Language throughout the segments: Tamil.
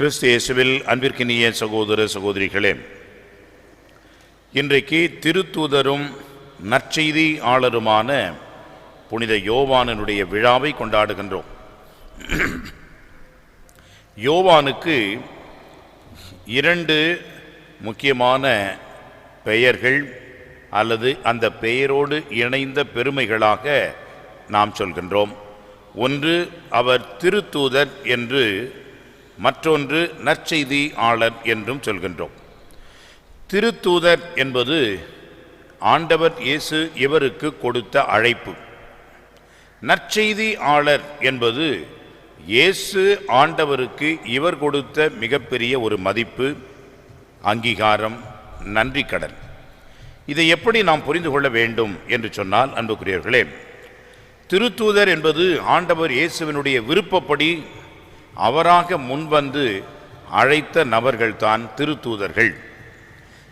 கிறிஸ்து இயேசுவில் அன்பிற்கினிய சகோதர சகோதரிகளே இன்றைக்கு திருத்தூதரும் நற்செய்தி ஆளருமான புனித யோவானனுடைய விழாவை கொண்டாடுகின்றோம். யோவானுக்கு இரண்டு முக்கியமான பெயர்கள் அல்லது அந்த பெயரோடு இணைந்த பெருமைகளாக நாம் சொல்கின்றோம். ஒன்று அவர் திருத்தூதர் என்று மற்றொன்று நற்செய்தி ஆளர் என்றும் சொல்கின்றோம். திருத்தூதர் என்பது ஆண்டவர் இயேசு இவருக்கு கொடுத்த அழைப்பு? நற்செய்தி ஆளர் என்பது இயேசு ஆண்டவருக்கு இவர் கொடுத்த மிகப்பெரிய ஒரு மதிப்பு அங்கீகாரம் நன்றி கடன். இதை எப்படி நாம் புரிந்து கொள்ள வேண்டும் என்று சொன்னால் அன்புக்குரியவர்களே திருத்தூதர் என்பது ஆண்டவர் இயேசுவினுடைய விருப்பப்படி அவராக முன்வந்து அழைத்த நபர்கள்தான் திருத்தூதர்கள்.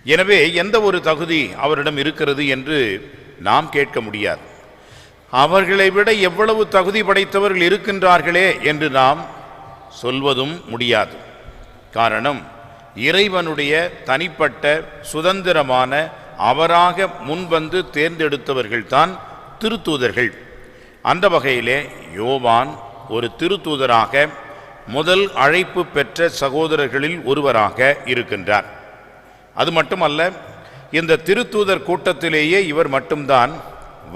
எனவே எந்த ஒரு தகுதி அவரிடம் இருக்கிறது என்று நாம் கேட்க முடியாது. அவர்களை விட எவ்வளவு தகுதி படைத்தவர்கள் இருக்கின்றார்களே என்று நாம் சொல்வதும் முடியாது. காரணம் இறைவனுடைய தனிப்பட்ட சுதந்திரமான அவராக முன்வந்து தேர்ந்தெடுத்தவர்கள்தான் திருத்தூதர்கள். அந்த வகையிலே யோவான் ஒரு திருத்தூதராக முதல் அழைப்பு பெற்ற சகோதரர்களில் ஒருவராக இருக்கின்றார். அது மட்டுமல்ல இந்த திருத்தூதர் கூட்டத்திலேயே இவர் மட்டும்தான்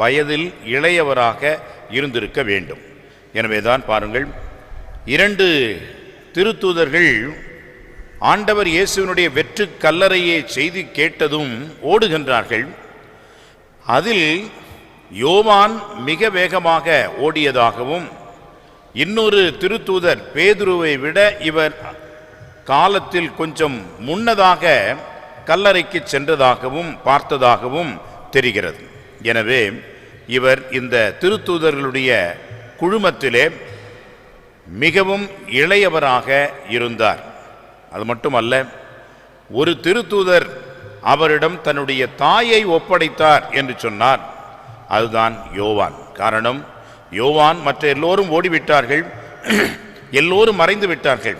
வயதில் இளையவராக இருந்திருக்க வேண்டும். எனவேதான் பாருங்கள் இரண்டு திருத்தூதர்கள் ஆண்டவர் இயேசுவினுடைய வெற்று கல்லறையை செய்தி கேட்டதும் ஓடுகின்றார்கள். அதில் யோவான் மிக வேகமாக ஓடியதாகவும் இன்னொரு திருத்தூதர் பேதுருவை விட இவர் காலத்தில் கொஞ்சம் முன்னதாக கல்லறைக்கு சென்றதாகவும் பார்த்ததாகவும் தெரிகிறது. எனவே இவர் இந்த திருத்தூதர்களுடைய குழுமத்திலே மிகவும் இளையவராக இருந்தார். அது மட்டுமல்ல ஒரு திருத்தூதர் அவரிடம் தன்னுடைய தாயை ஒப்படைத்தார் என்று சொன்னார் அதுதான் யோவான். காரணம் யோவான் மற்ற எல்லோரும் ஓடிவிட்டார்கள். எல்லோரும் மறைந்து விட்டார்கள்.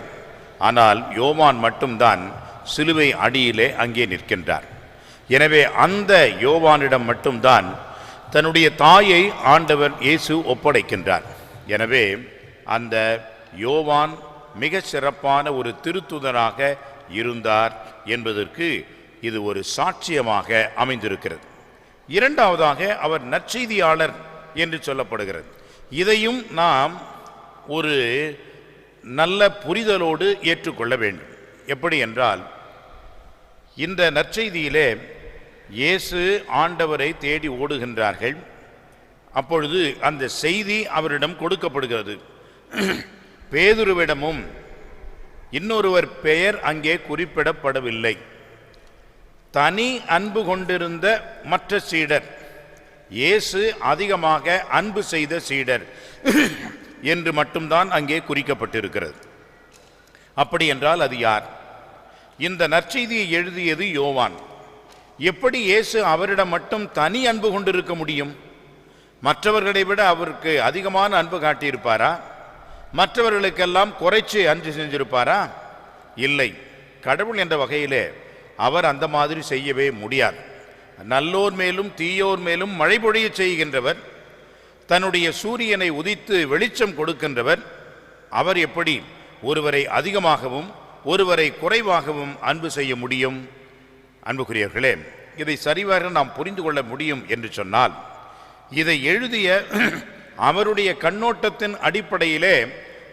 ஆனால் யோவான் மட்டும்தான் சிலுவை அடியிலே அங்கே நிற்கின்றார். எனவே அந்த யோவானிடம் மட்டும்தான் தன்னுடைய தாயை ஆண்டவர் இயேசு ஒப்படைக்கின்றார். எனவே அந்த யோவான் மிக சிறப்பான ஒரு திருத்துதராக இருந்தார் என்பதற்கு இது ஒரு சாட்சியமாக அமைந்திருக்கிறது. இரண்டாவதாக அவர் நற்செய்தியாளர் என்று சொல்லப்படுகிறது. இதையும் நாம் ஒரு நல்ல புரிதலோடு ஏற்றுக்கொள்ள வேண்டும். எப்படி என்றால் இந்த நற்செய்தியிலே இயேசு ஆண்டவரை தேடி ஓடுகின்றார்கள். அப்பொழுது அந்த செய்தி அவரிடம் கொடுக்கப்படுகிறது. பேதுருவிடமும் இன்னொருவர் பெயர் அங்கே குறிப்பிடப்படவில்லை. தனி அன்பு கொண்டிருந்த மற்ற சீடர் இயேசு அதிகமாக அன்பு செய்த சீடர் என்று மட்டும்தான் அங்கே குறிக்கப்பட்டிருக்கிறது. அப்படி என்றால் அது யார்? இந்த நற்செய்தியை எழுதியது யோவான். எப்படி இயேசு அவரிடம் மட்டும் தனி அன்பு கொண்டிருக்க முடியும்? மற்றவர்களை விட அவருக்கு அதிகமான அன்பு காட்டியிருப்பாரா? மற்றவர்களுக்கெல்லாம் குறைச்சு அன்பு செஞ்சிருப்பாரா? இல்லை. கடவுள் என்ற வகையிலே அவர் அந்த மாதிரி செய்யவே முடியாது. நல்லோர் மேலும் தீயோர் மேலும் மழை பொழிய செய்கின்றவர். தன்னுடைய சூரியனை உதித்து வெளிச்சம் கொடுக்கின்றவர். அவர் எப்படி ஒருவரை அதிகமாகவும் ஒருவரை குறைவாகவும் அன்பு செய்ய முடியும்? அன்புக்குரியவர்களே இதை சரிவாக நாம் புரிந்து கொள்ள முடியும் என்று சொன்னால் இதை எழுதிய அவருடைய கண்ணோட்டத்தின் அடிப்படையிலே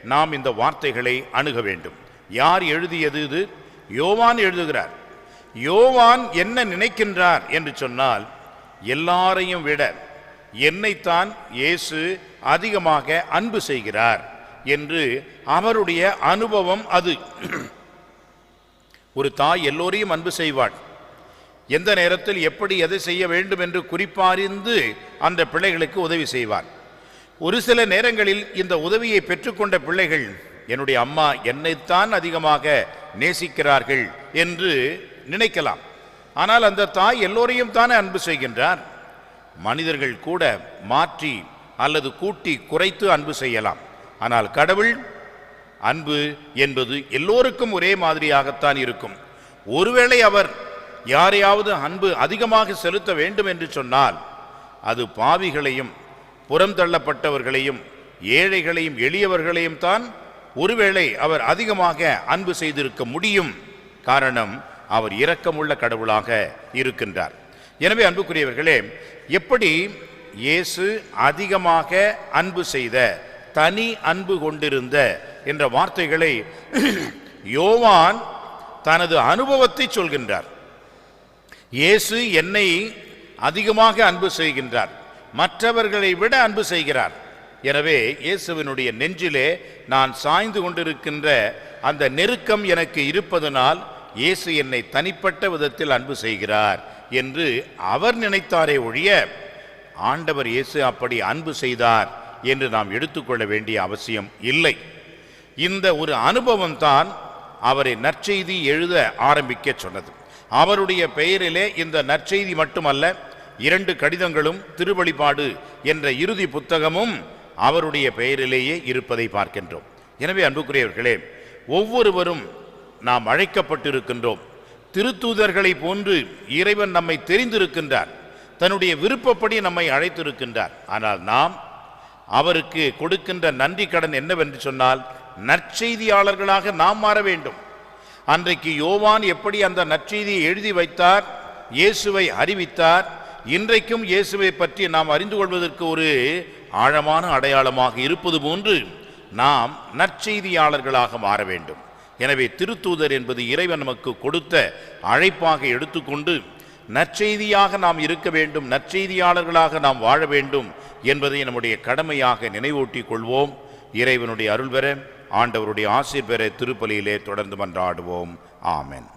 நாம் இந்த வார்த்தைகளை அணுக வேண்டும். யார் எழுதியது இது? யோவான் எழுதுகிறார். யோவான் என்ன நினைக்கின்றார் என்று சொன்னால் எல்லாரையும் விட என்னைத்தான் இயேசு அதிகமாக அன்பு செய்கிறார் என்று அவருடைய அனுபவம் அது. ஒரு தாய் எல்லோரையும் அன்பு செய்வாள். எந்த நேரத்தில் எப்படி எதை செய்ய வேண்டும் என்று குறிப்பாரிந்து அந்த பிள்ளைகளுக்கு உதவி செய்வார் ஒரு சில நேரங்களில் இந்த உதவியை பெற்றுக்கொண்ட பிள்ளைகள் என்னுடைய அம்மா என்னைத்தான் அதிகமாக நேசிக்கிறார்கள் என்று நினைக்கலாம். ஆனால் அந்த தாய் எல்லோரையும் தானே அன்பு செய்கின்றார்? மனிதர்கள் கூட மாற்றி அல்லது கூட்டி குறைத்து அன்பு செய்யலாம். ஆனால் கடவுள் அன்பு என்பது எல்லோருக்கும் ஒரே மாதிரியாகத்தான் இருக்கும். ஒருவேளை அவர் யாரையாவது அன்பு அதிகமாக செலுத்த வேண்டும் என்று சொன்னால் அது பாவிகளையும் புறம் தள்ளப்பட்டவர்களையும் ஏழைகளையும் எளியவர்களையும் தான் ஒருவேளை அவர் அதிகமாக அன்பு செய்திருக்க முடியும். காரணம் அவர் இரக்கமுள்ள கடவுளாக இருக்கின்றார். எனவே அன்புக்குரியவர்களே எப்படி இயேசு அதிகமாக அன்பு செய்த தனி அன்பு கொண்டிருந்த என்ற வார்த்தைகளை யோவான் தனது அனுபவத்தை சொல்கின்றார். இயேசு என்னை அதிகமாக அன்பு செய்கின்றார் மற்றவர்களை விட அன்பு செய்கிறார். எனவே இயேசுவினுடைய நெஞ்சிலே நான் சாய்ந்து கொண்டிருக்கின்ற அந்த நெருக்கம் எனக்கு இருப்பதனால் இயேசு என்னை தனிப்பட்ட விதத்தில் அன்பு செய்கிறார் என்று அவர் நினைத்தாரே ஒழிய ஆண்டவர் இயேசு அப்படி அன்பு செய்தார் என்று நாம் எடுத்துக்கொள்ள வேண்டிய அவசியம் இல்லை. இந்த ஒரு அனுபவம் தான் அவரை நற்செய்தி எழுத ஆரம்பிக்க சொன்னது. அவருடைய பெயரிலே இந்த நற்செய்தி மட்டுமல்ல இரண்டு கடிதங்களும் திருவழிபாடு என்ற இறுதி புத்தகமும் அவருடைய பெயரிலேயே இருப்பதை பார்க்கின்றோம். எனவே அன்புக்குரியவர்களே ஒவ்வொருவரும் நாம் அழைக்கப்பட்டிருக்கின்றோம். திருத்தூதர்களை போன்று இறைவன் நம்மை தெரிந்திருக்கின்றார். தன்னுடைய விருப்பப்படி நம்மை அழைத்திருக்கின்றார். ஆனால் நாம் அவருக்கு கொடுக்கின்ற நன்றி கடன் என்னவென்று சொன்னால் நற்செய்தியாளர்களாக நாம் மாற வேண்டும். அன்றைக்கு யோவான் எப்படி அந்த நற்செய்தியை எழுதி வைத்தார் இயேசுவை அறிவித்தார் இன்றைக்கும் இயேசுவை பற்றி நாம் அறிந்து கொள்வதற்கு ஒரு ஆழமான அடையாளமாக இருப்பது போன்று நாம் நற்செய்தியாளர்களாக மாற வேண்டும். எனவே திருத்தூதர் என்பது இறைவன் நமக்கு கொடுத்த அழைப்பாக எடுத்துக்கொண்டு நற்செய்தியாக நாம் இருக்க வேண்டும் நற்செய்தியாளர்களாக நாம் வாழ வேண்டும் என்பதை நம்முடைய கடமையாக நினைவூட்டிக் கொள்வோம். இறைவனுடைய அருள் பெற ஆண்டவருடைய ஆசீர் பெற திருப்பலியிலே தொடர்ந்து மன்றாடுவோம். ஆமென்.